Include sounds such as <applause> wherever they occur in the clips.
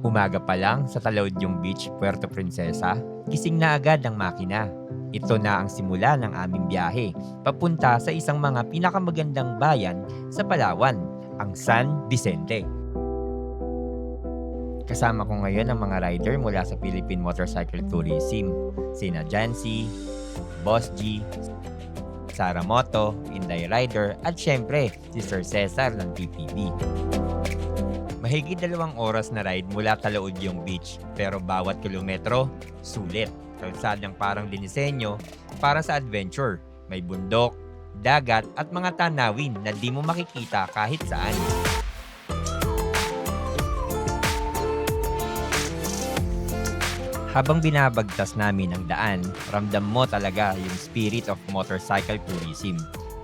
Umaga pa lang sa Talaudyong Beach, Puerto Princesa, gising na agad ang makina. Ito na ang simula ng aming biyahe, papunta sa isang mga pinakamagandang bayan sa Palawan, ang San Vicente. Kasama ko ngayon ang mga rider mula sa Philippine Motorcycle Tourism, sina Jancy, Boss G, Sara Moto, Inday Rider, at syempre si Sir Cesar ng TPB. Mahigit dalawang oras na ride mula Talaudyong Beach pero bawat kilometro, sulit. Kalsadang parang dinisenyo para sa adventure. May bundok, dagat at mga tanawin na di mo makikita kahit saan. Habang binabagtas namin ang daan, ramdam mo talaga yung spirit of motorcycle tourism.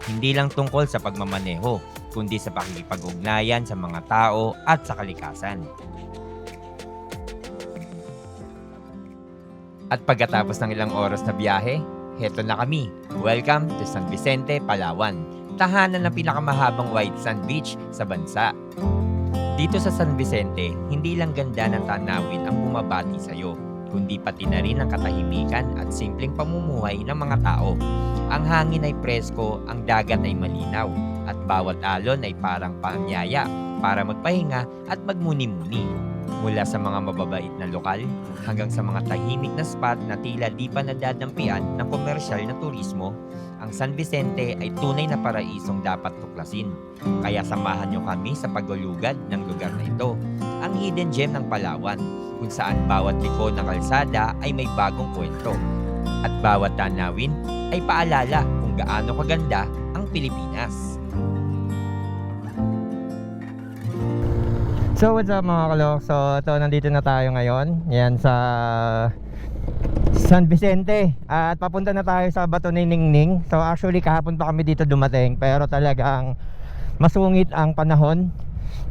Hindi lang tungkol sa pagmamaneho, kundi sa pakikipag-ugnayan sa mga tao at sa kalikasan. At pagkatapos ng ilang oras na biyahe, heto na kami. Welcome to San Vicente, Palawan. Tahanan ng pinakamahabang white sand beach sa bansa. Dito sa San Vicente, hindi lang ganda ng tanawin ang bumabati sa'yo, kundi pati na rin ang katahimikan at simpleng pamumuhay ng mga tao. Ang hangin ay presko, ang dagat ay malinaw, at bawat alon ay parang panyaya para magpahinga at magmuni-muni. Mula sa mga mababait na lokal hanggang sa mga tahimik na spot na tila di pa nadadampian ng komersyal na turismo, ang San Vicente ay tunay na paraisong dapat tuklasin. Kaya samahan nyo kami sa paglulugad ng lugar na ito, ang hidden gem ng Palawan, kung saan bawat liko ng kalsada ay may bagong kwento. At bawat tanawin ay paalala kung gaano kaganda ang Pilipinas. So what's up mga kalok? So ito nandito na tayo ngayon Yan sa San Vicente At papunta na tayo sa Bato ni Ningning So actually kahapon pa kami dito dumating Pero talagang masungit ang panahon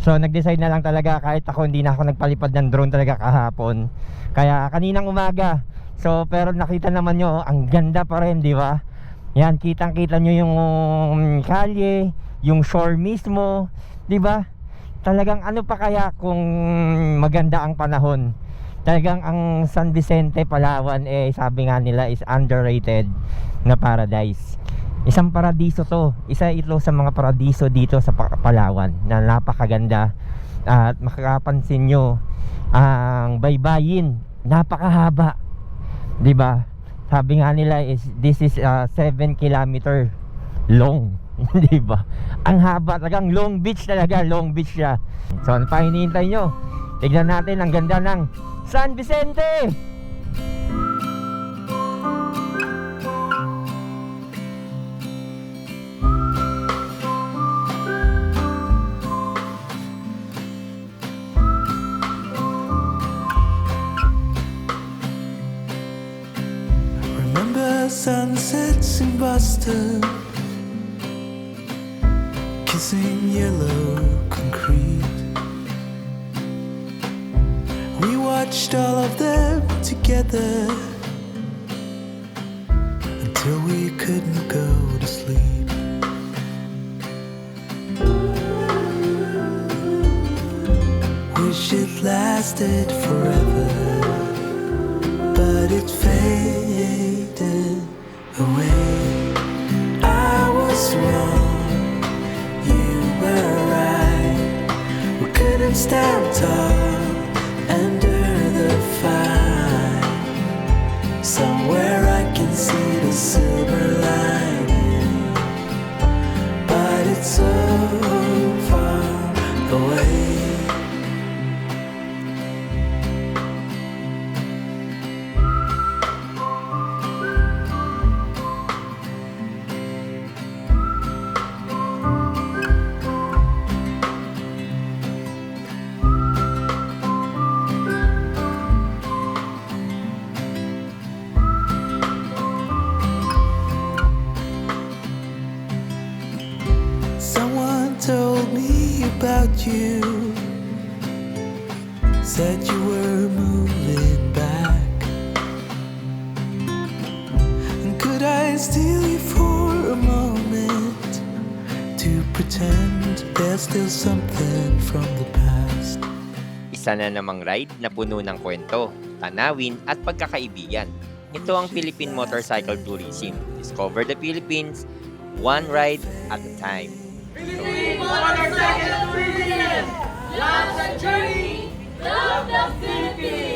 So nag-decide na lang talaga kahit ako hindi na ako nagpalipad ng drone talaga kahapon Kaya kaninang umaga So pero nakita naman nyo ang ganda pa rin di ba? Yan kitang kita nyo yung kalye Yung shore mismo Di ba? Talagang ano pa kaya kung maganda ang panahon? Talagang ang San Vicente Palawan eh sabi nga nila is underrated na paradise. Isang paradiso to. Isa ito sa mga paradiso dito sa Pa- Palawan na napakaganda. At makakapansin nyo ang baybayin napakahaba. Di ba? Sabi nga nila is this is 7 kilometer long <laughs> di ba? Ang haba talagang long beach talaga long beach siya. So ano pa hinihintay nyo? Tignan natin ang ganda ng San Vicente! Remember sunsets in Boston, kissing yellow concrete. We watched all of them together until we couldn't go to sleep. Wish it lasted forever but it faded away. Couldn't stand tall Someone told me about you. Said you were moving back. And could I steal you for a moment to pretend there's still something from the past? Isa na namang ride na puno ng kwento, tanawin at pagkakaibigan. Ito ang Philippine Motorcycle Tourism. Discover the Philippines, one ride at a time. under Motorcycle Love the journey. Love the Philippines.